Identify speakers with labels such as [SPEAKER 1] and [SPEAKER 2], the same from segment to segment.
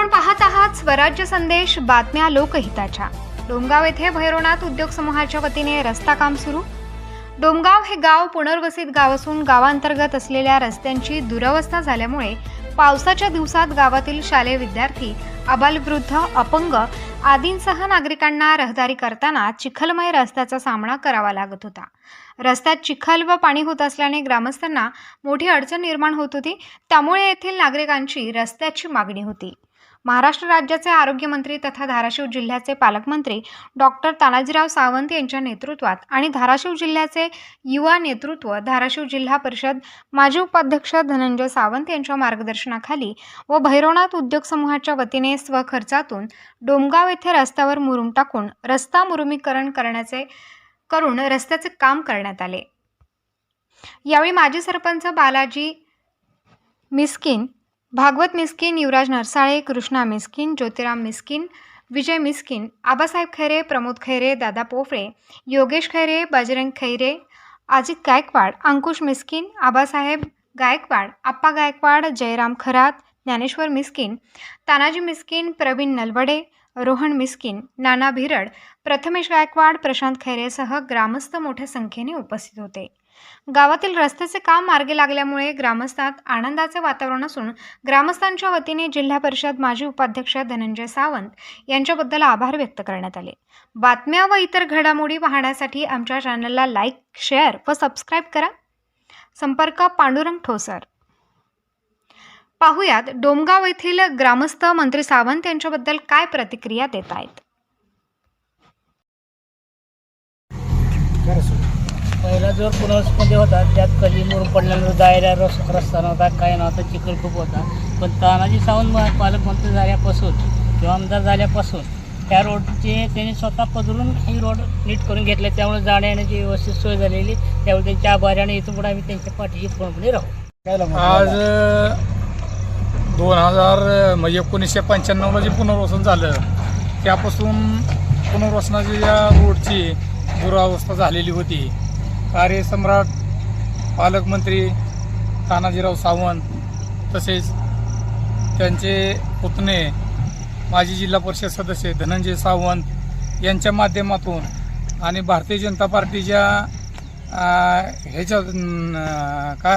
[SPEAKER 1] आपण पाहता आहात स्वराज्य संदेश बातम्या लोकहिताच्या. डोमगाव येथे भैरवनाथ उद्योग समूहाच्या वतीने रस्ता काम सुरू. डोमगाव हे गाव पुनर्वसित गाव असून गावांतर्गत असलेल्या रस्त्यांची दुरवस्था झाल्यामुळे पावसाच्या दिवसात गावातील शालेय विद्यार्थी अबालवृद्ध अपंग आदींसह नागरिकांना रहदारी करताना चिखलमय रस्त्याचा सामना करावा लागत होता. रस्त्यात चिखल व पाणी होत असल्याने ग्रामस्थांना मोठी अडचण निर्माण होत होती. त्यामुळे येथील नागरिकांची रस्त्याची मागणी होती. महाराष्ट्र राज्याचे आरोग्यमंत्री तथा धाराशिव जिल्ह्याचे पालकमंत्री डॉक्टर तानाजीराव सावंत यांच्या नेतृत्वात आणि धाराशिव जिल्ह्याचे युवा नेतृत्व धाराशिव जिल्हा परिषद माजी उपाध्यक्ष धनंजय सावंत यांच्या मार्गदर्शनाखाली व भैरवनाथ उद्योग समूहाच्या वतीने स्वखर्चातून डोमगाव येथे रस्त्यावर मुरुम टाकून रस्ता मुरुमीकरण करण्याचे करून रस्त्याचे काम करण्यात आले. यावेळी माजी सरपंच बालाजी मिस्किन भागवत मिस्किन युवराज नरसाळे कृष्णा मिस्किन ज्योतिराम मिस्किन विजय मिस्किन आबासाहेब खैरे प्रमोद खैरे दादा पोफळे योगेश खैरे बजरंग खैरे अजित गायकवाड अंकुश मिस्किन आबासाहेब गायकवाड आप्पा गायकवाड जयराम खरात ज्ञानेश्वर मिस्किन तानाजी मिस्किन प्रवीण नलवडे रोहन मिस्किन नाना भिरड प्रथमेश गायकवाड प्रशांत खैरेसह ग्रामस्थ मोठ्या संख्येने उपस्थित होते. गावातील रस्त्याचे काम मार्गे लागल्यामुळे ग्रामस्थात आनंदाचे वातावरण असून ग्रामस्थांच्या वतीने जिल्हा परिषद माजी उपाध्यक्ष धनंजय सावंत यांच्याबद्दल आभार व्यक्त करण्यात आले. बातम्या व इतर घडामोडी पाहण्यासाठी आमच्या चॅनलला लाईक शेअर व सबस्क्राईब करा. संपर्क पांडुरंग ठोसर. पाहुयात डोमगाव येथील ग्रामस्थ मंत्री सावंत यांच्याबद्दल काय प्रतिक्रिया देत आहेत
[SPEAKER 2] जर जो पुनर्वसमध्ये होता त्यात कधी मुरुम पडल्यानंतर जायला रस रस्ता नव्हता काय नव्हता चिखल खूप होता. पण तानाजी सावंत पालकमंत्री झाल्यापासून किंवा आमदार झाल्यापासून त्या रोडचे त्यांनी स्वतः पदरून ही रोड नीट करून घेतले. त्यामुळे जाण्या येण्याची व्यवस्थित सोय झालेली. त्यामुळे त्यांच्या आभारी आणि इथून पुढे आम्ही त्यांच्या पाठीशी पूर्णपणे राहू.
[SPEAKER 3] आज दोन हजार म्हणजे एकोणीसशे पंच्याण्णवला जे पुनर्वसन झालं त्यापासून पुनर्वसनाची या रोडची दुरावस्था झालेली होती. कार्यसम्राट पालकमंत्री तानाजीराव सावंत तसेच त्यांचे पुतणे माजी जिल्हा परिषद सदस्य धनंजय सावंत यांच्या माध्यमातून आणि भारतीय जनता पार्टीच्या ह्याच्या का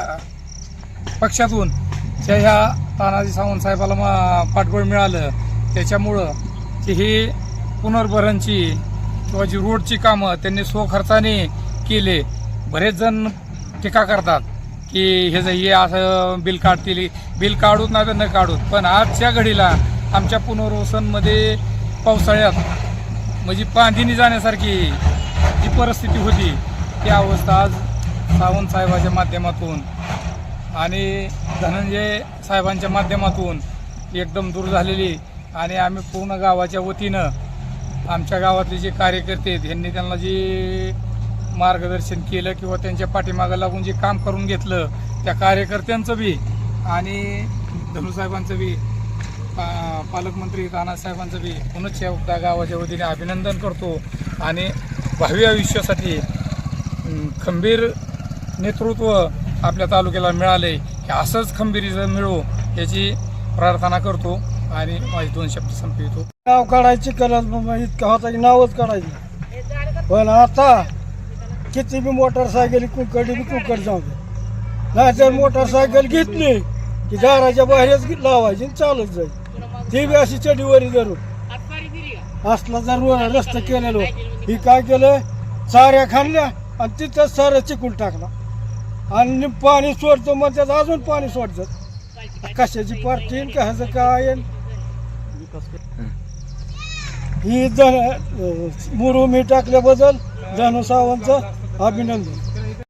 [SPEAKER 3] पक्षातून ज्या ह्या तानाजी सावंत साहेबाला मा पाठबळ मिळालं त्याच्यामुळं की ही पुनर्भरणची किंवा जी रोडची कामं त्यांनी स्वखर्चाने केले बरेच जण टीका करतात की हे जर हे असं बिल काढतील बिल काढूत नाही तर न काढूत. पण आजच्या घडीला आमच्या पुनर्वसनमध्ये पावसाळ्यात म्हणजे पांदिनी जाण्यासारखी जी परिस्थिती होती ती अवस्था आज सावंत साहेबाच्या माध्यमातून आणि धनंजय साहेबांच्या माध्यमातून एकदम दूर झालेली आणि आम्ही पूर्ण गावाच्या वतीनं आमच्या गावातले जे कार्यकर्ते आहेत यांनी त्यांना जी मार्गदर्शन केलं किंवा त्यांच्या पाठीमागं लागून जे काम करून घेतलं त्या कार्यकर्त्यांचं बी आणि धनुसाहेबांचं बी पा पालकमंत्री राणासाहेबांचं बी पुनश्च या गावाच्या वतीने अभिनंदन करतो आणि भावी आयुष्यासाठी खंबीर नेतृत्व आपल्या तालुक्याला मिळाले की असंच खंबीरीचं मिळो याची प्रार्थना करतो आणि माझे दोन शब्द संपवितो.
[SPEAKER 4] नाव काढायची करत इतकं होता की नावच काढायची. पण आता किती बी मोटरसायकल कुकडली बी कुकड जाऊ दे. नाहीतर मोटरसायकल घेतली की दाराच्या बाहेरच लावायची आणि चालत जाईल. ती बी अशी चढीवरी धरून. असला जर वर रस्ता केलेलो ही काय केलं? चाऱ्या खाल्ल्या आणि तिथंच सारं चिकून टाकला. आणि पाणी सोडतो मग त्यात अजून पाणी सोडतात. कशाची पार्टी आणि कशाचं काय येईल ही जन मुरुमी टाकल्याबद्दल धनु सावंतचं अभिनंदन